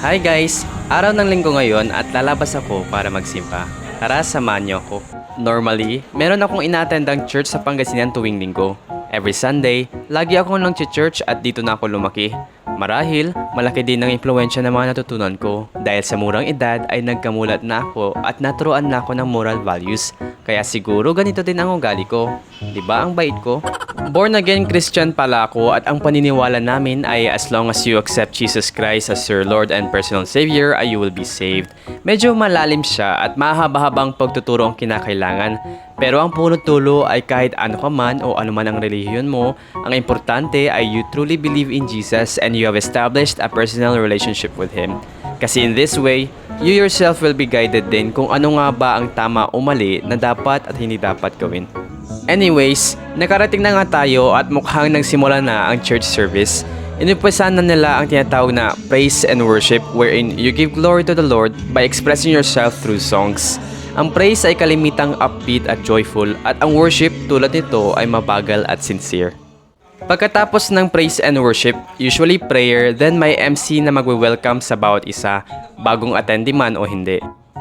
Hi guys! Araw ng linggo ngayon at lalabas ako para magsimpa. Tara, samahan niyo ako. Normally, meron akong inattendang church sa Pangasinan tuwing linggo. Every Sunday, lagi akong lang church at dito na ako lumaki. Marahil, malaki din ang impluensya ng mga natutunan ko. Dahil sa murang edad ay nagkamulat na ako at naturuan na ako ng moral values. Kaya siguro ganito din ang ugali ko. 'Di ba ang bait ko? Born again Christian pala ako at ang paniniwala namin ay as long as you accept Jesus Christ as your Lord and personal Savior ay you will be saved. Medyo malalim siya at mahaba-habang pagtuturo ang kinakailangan. Pero ang punot dulo ay kahit ano ka man o ano man ang relihiyon mo, ang importante ay you truly believe in Jesus and you have established a personal relationship with Him. Kasi in this way, you yourself will be guided din kung ano nga ba ang tama o mali na dapat at hindi dapat gawin. Anyways, nakarating na nga tayo at mukhang nagsimula na ang church service. Inumpisahan na nila ang tinatawag na praise and worship wherein you give glory to the Lord by expressing yourself through songs. Ang praise ay kalimitang upbeat at joyful at ang worship tulad nito ay mabagal at sincere. Pagkatapos ng praise and worship, usually prayer, then may MC na magwe-welcome sa bawat isa, bagong attendee man o hindi.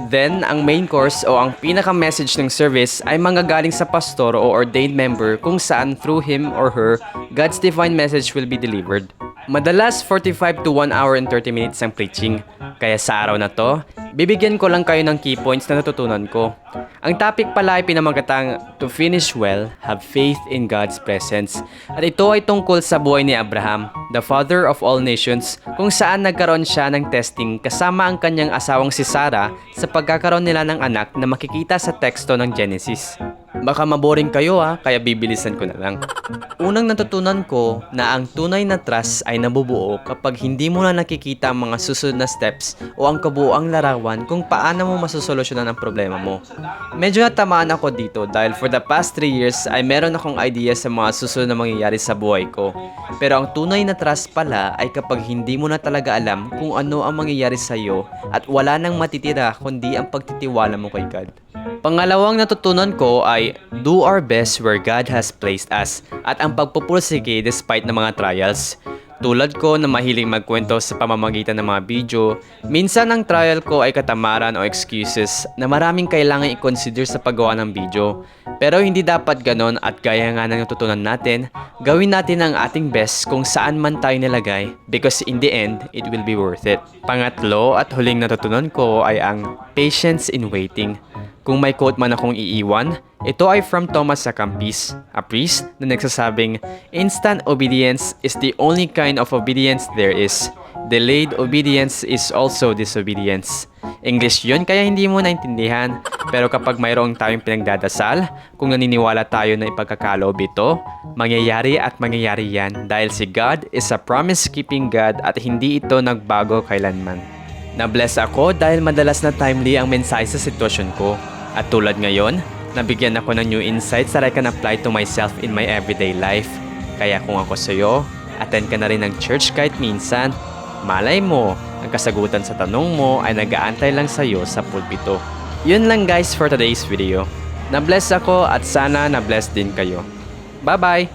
Then, ang main course o ang pinaka-message ng service ay manggagaling sa pastor o ordained member kung saan through him or her, God's divine message will be delivered. Madalas 45 to 1 hour and 30 minutes ang preaching. Kaya sa araw na to, bibigyan ko lang kayo ng key points na natutunan ko. Ang topic pala ay pinamagatang To Finish Well, Have Faith in God's Presence. At ito ay tungkol sa buhay ni Abraham, the father of all nations, kung saan nagkaroon siya ng testing kasama ang kanyang asawang si Sarah sa pagkakaroon nila ng anak na makikita sa teksto ng Genesis. Baka maboring kayo ha, kaya bibilisan ko na lang. Unang natutunan ko na ang tunay na trust ay nabubuo kapag hindi mo na nakikita ang mga susunod na steps o ang kabuoang larawan kung paano mo masusolusyonan ang problema mo. Medyo natamaan ako dito dahil for the past 3 years ay meron akong idea sa mga susunod na mangyayari sa buhay ko. Pero ang tunay na trust pala ay kapag hindi mo na talaga alam kung ano ang mangyayari sa iyo at wala nang matitira kundi ang pagtitiwala mo kay God. Pangalawang natutunan ko ay do our best where God has placed us at ang pagpupursige despite ng mga trials. Tulad ko na mahiling magkwento sa pamamagitan ng mga video, minsan ang trial ko ay katamaran o excuses na maraming kailangan i-consider sa paggawa ng video. Pero hindi dapat ganon at gaya nga ng natutunan natin, gawin natin ang ating best kung saan man tayo nilagay because in the end, it will be worth it. Pangatlo at huling natutunan ko ay ang patience in waiting. Kung may quote man akong iiwan, ito ay from Thomas a Campis, a priest na nagsasabing, Instant obedience is the only kind of obedience there is. Delayed obedience is also disobedience. English yun kaya hindi mo naintindihan. Pero kapag mayroong tayong pinagdadasal, kung naniniwala tayo na ipagkakaloob ito, mangyayari at mangyayari yan dahil si God is a promise-keeping God at hindi ito nagbago kailanman. Na-bless ako dahil madalas na timely ang mensahe sa sitwasyon ko. At tulad ngayon, nabigyan ako ng new insights that I can apply to myself in my everyday life. Kaya kung ako sa'yo, attend ka na rin ng church kahit minsan. Malay mo, ang kasagutan sa tanong mo ay nag-aantay lang sa'yo sa pulpito. Yun lang guys for today's video. Na-bless ako at sana na-bless din kayo. Bye-bye!